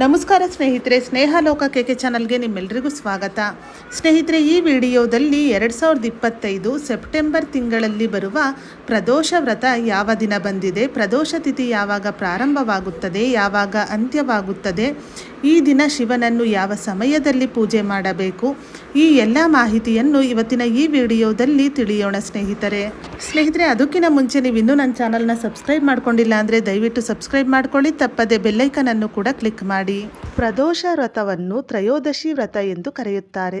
ನಮಸ್ಕಾರ ಸ್ನೇಹಿತರೆ, ಸ್ನೇಹ ಲೋಕ ಕೆಕೆ ಚಾನಲ್ಗೆ ನಿಮ್ಮೆಲ್ಲರಿಗೂ ಸ್ವಾಗತ. ಸ್ನೇಹಿತರೆ, ಈ ವಿಡಿಯೋದಲ್ಲಿ ಎರಡು ಸಾವಿರದ ಇಪ್ಪತ್ತೈದು ಸೆಪ್ಟೆಂಬರ್ ತಿಂಗಳಲ್ಲಿ ಬರುವ ಪ್ರದೋಷ ವ್ರತ ಯಾವ ದಿನ ಬಂದಿದೆ, ಪ್ರದೋಷ ತಿಥಿ ಯಾವಾಗ ಪ್ರಾರಂಭವಾಗುತ್ತದೆ, ಯಾವಾಗ ಅಂತ್ಯವಾಗುತ್ತದೆ, ಈ ದಿನ ಶಿವನನ್ನು ಯಾವ ಸಮಯದಲ್ಲಿ ಪೂಜೆ ಮಾಡಬೇಕು, ಈ ಎಲ್ಲ ಮಾಹಿತಿಯನ್ನು ಇವತ್ತಿನ ಈ ವಿಡಿಯೋದಲ್ಲಿ ತಿಳಿಯೋಣ ಸ್ನೇಹಿತರೆ. ಸ್ನೇಹಿತರೆ, ಅದಕ್ಕಿಂತ ಮುಂಚೆ ನೀವು ಇನ್ನೂ ನನ್ನ ಚಾನಲ್ನ ಸಬ್ಸ್ಕ್ರೈಬ್ ಮಾಡ್ಕೊಂಡಿಲ್ಲ ಅಂದರೆ ದಯವಿಟ್ಟು ಸಬ್ಸ್ಕ್ರೈಬ್ ಮಾಡ್ಕೊಳ್ಳಿ, ತಪ್ಪದೆ ಬೆಲ್ಲೈಕನನ್ನು ಕೂಡ ಕ್ಲಿಕ್ ಮಾಡಿ. ಪ್ರದೋಷ ವ್ರತವನ್ನು ತ್ರಯೋದಶಿ ವ್ರತ ಎಂದು ಕರೆಯುತ್ತಾರೆ.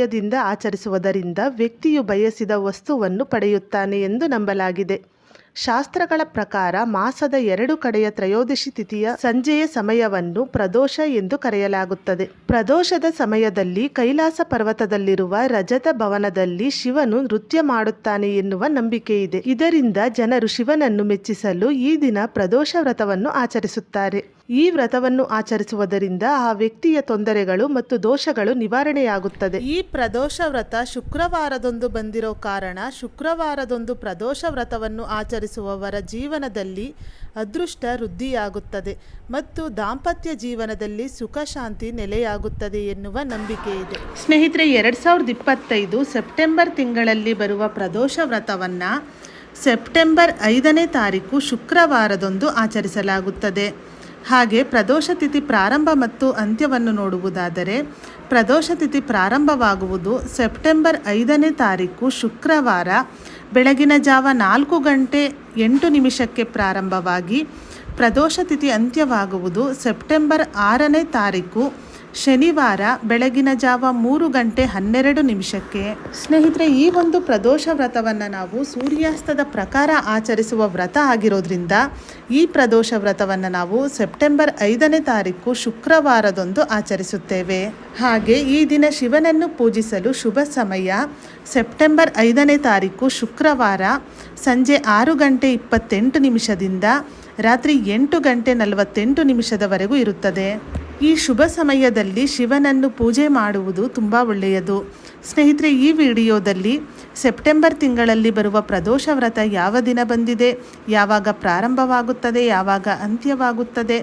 ಹೃದಯದಿಂದ ಆಚರಿಸುವುದರಿಂದ ವ್ಯಕ್ತಿಯು ಬಯಸಿದ ವಸ್ತುವನ್ನು ಪಡೆಯುತ್ತಾನೆ ಎಂದು ನಂಬಲಾಗಿದೆ. ಶಾಸ್ತ್ರಗಳ ಪ್ರಕಾರ ಮಾಸದ ಎರಡು ಕಡೆಯ ತ್ರಯೋದಶಿ ತಿಥಿಯ ಸಂಜೆಯ ಸಮಯವನ್ನು ಪ್ರದೋಷ ಎಂದು ಕರೆಯಲಾಗುತ್ತದೆ. ಪ್ರದೋಷದ ಸಮಯದಲ್ಲಿ ಕೈಲಾಸ ಪರ್ವತದಲ್ಲಿರುವ ರಜತ ಭವನದಲ್ಲಿ ಶಿವನು ನೃತ್ಯ ಮಾಡುತ್ತಾನೆ ಎನ್ನುವ ನಂಬಿಕೆ ಇದೆ. ಇದರಿಂದ ಜನರು ಶಿವನನ್ನು ಮೆಚ್ಚಿಸಲು ಈ ದಿನ ಪ್ರದೋಷ ವ್ರತವನ್ನು ಆಚರಿಸುತ್ತಾರೆ. ಈ ವ್ರತವನ್ನು ಆಚರಿಸುವುದರಿಂದ ಆ ವ್ಯಕ್ತಿಯ ತೊಂದರೆಗಳು ಮತ್ತು ದೋಷಗಳು ನಿವಾರಣೆಯಾಗುತ್ತದೆ. ಈ ಪ್ರದೋಷ ವ್ರತ ಶುಕ್ರವಾರದೊಂದು ಬಂದಿರೋ ಕಾರಣ ಶುಕ್ರವಾರದೊಂದು ಪ್ರದೋಷ ವ್ರತವನ್ನು ಆಚರಿಸುವವರ ಜೀವನದಲ್ಲಿ ಅದೃಷ್ಟ ವೃದ್ಧಿಯಾಗುತ್ತದೆ ಮತ್ತು ದಾಂಪತ್ಯ ಜೀವನದಲ್ಲಿ ಸುಖ ಶಾಂತಿ ನೆಲೆಯಾಗುತ್ತದೆ ಎನ್ನುವ ನಂಬಿಕೆ ಇದೆ. ಸ್ನೇಹಿತರೆ, ಎರಡು ಸಾವಿರದ ಇಪ್ಪತ್ತೈದು ಸೆಪ್ಟೆಂಬರ್ ತಿಂಗಳಲ್ಲಿ ಬರುವ ಪ್ರದೋಷ ವ್ರತವನ್ನು ಸೆಪ್ಟೆಂಬರ್ ಐದನೇ ತಾರೀಕು ಶುಕ್ರವಾರದೊಂದು ಆಚರಿಸಲಾಗುತ್ತದೆ. ಹಾಗೆ ಪ್ರದೋಷ ತಿಥಿ ಪ್ರಾರಂಭ ಮತ್ತು ಅಂತ್ಯವನ್ನು ನೋಡುವುದಾದರೆ, ಪ್ರದೋಷ ತಿಥಿ ಪ್ರಾರಂಭವಾಗುವುದು ಸೆಪ್ಟೆಂಬರ್ ಐದನೇ ತಾರೀಕು ಶುಕ್ರವಾರ ಬೆಳಗಿನ ಜಾವ ನಾಲ್ಕು ಗಂಟೆ ಎಂಟು ನಿಮಿಷಕ್ಕೆ ಪ್ರಾರಂಭವಾಗಿ ಪ್ರದೋಷ ತಿಥಿ ಅಂತ್ಯವಾಗುವುದು ಸೆಪ್ಟೆಂಬರ್ ಆರನೇ ತಾರೀಕು ಶನಿವಾರ ಬೆಳಗಿನ ಜಾವ ಮೂರು ಗಂಟೆ ಹನ್ನೆರಡು ನಿಮಿಷಕ್ಕೆ. ಸ್ನೇಹಿತರೆ, ಈ ಒಂದು ಪ್ರದೋಷ ವ್ರತವನ್ನು ನಾವು ಸೂರ್ಯಾಸ್ತದ ಪ್ರಕಾರ ಆಚರಿಸುವ ವ್ರತ ಆಗಿರೋದ್ರಿಂದ ಈ ಪ್ರದೋಷ ವ್ರತವನ್ನು ನಾವು ಸೆಪ್ಟೆಂಬರ್ ಐದನೇ ತಾರೀಕು ಶುಕ್ರವಾರದೊಂದು ಆಚರಿಸುತ್ತೇವೆ. ಹಾಗೆ ಈ ದಿನ ಶಿವನನ್ನು ಪೂಜಿಸಲು ಶುಭ ಸಮಯ ಸೆಪ್ಟೆಂಬರ್ ಐದನೇ ತಾರೀಕು ಶುಕ್ರವಾರ ಸಂಜೆ ಆರು ಗಂಟೆ ಇಪ್ಪತ್ತೆಂಟು ನಿಮಿಷದಿಂದ ರಾತ್ರಿ ಎಂಟು ಗಂಟೆ ನಲವತ್ತೆಂಟು ನಿಮಿಷದವರೆಗೂ ಇರುತ್ತದೆ. ಈ ಶುಭ ಸಮಯದಲ್ಲಿ ಶಿವನನ್ನು ಪೂಜೆ ಮಾಡುವುದು ತುಂಬ ಒಳ್ಳೆಯದು. ಸ್ನೇಹಿತರೆ, ಈ ವಿಡಿಯೋದಲ್ಲಿ ಸೆಪ್ಟೆಂಬರ್ ತಿಂಗಳಲ್ಲಿ ಬರುವ ಪ್ರದೋಷ ವ್ರತ ಯಾವ ದಿನ ಬಂದಿದೆ, ಯಾವಾಗ ಪ್ರಾರಂಭವಾಗುತ್ತದೆ, ಯಾವಾಗ ಅಂತ್ಯವಾಗುತ್ತದೆ,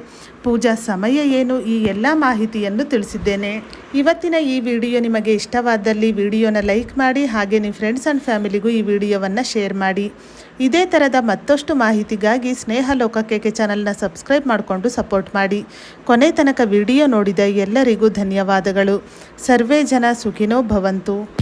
ಪೂಜಾ ಸಮಯ ಏನು, ಈ ಎಲ್ಲ ಮಾಹಿತಿಯನ್ನು ತಿಳಿಸಿದ್ದೇನೆ. ಇವತ್ತಿನ ಈ ವಿಡಿಯೋ ನಿಮಗೆ ಇಷ್ಟವಾದಲ್ಲಿ ವಿಡಿಯೋನ ಲೈಕ್ ಮಾಡಿ, ಹಾಗೆ ನಿಮ್ಮ ಫ್ರೆಂಡ್ಸ್ ಆ್ಯಂಡ್ ಫ್ಯಾಮಿಲಿಗೂ ಈ ವಿಡಿಯೋವನ್ನು ಶೇರ್ ಮಾಡಿ. ಇದೇ ಥರದ ಮತ್ತಷ್ಟು ಮಾಹಿತಿಗಾಗಿ ಸ್ನೇಹ ಲೋಕಕ್ಕೆ ಚಾನಲ್ನ ಸಬ್ಸ್ಕ್ರೈಬ್ ಮಾಡಿಕೊಂಡು ಸಪೋರ್ಟ್ ಮಾಡಿ. ಕೊನೆ ತನಕ ವಿಡಿಯೋ ನೋಡಿದ ಎಲ್ಲರಿಗೂ ಧನ್ಯವಾದಗಳು. ಸರ್ವೇ ಜನ ಸುಖಿನೋ ಭವಂತು.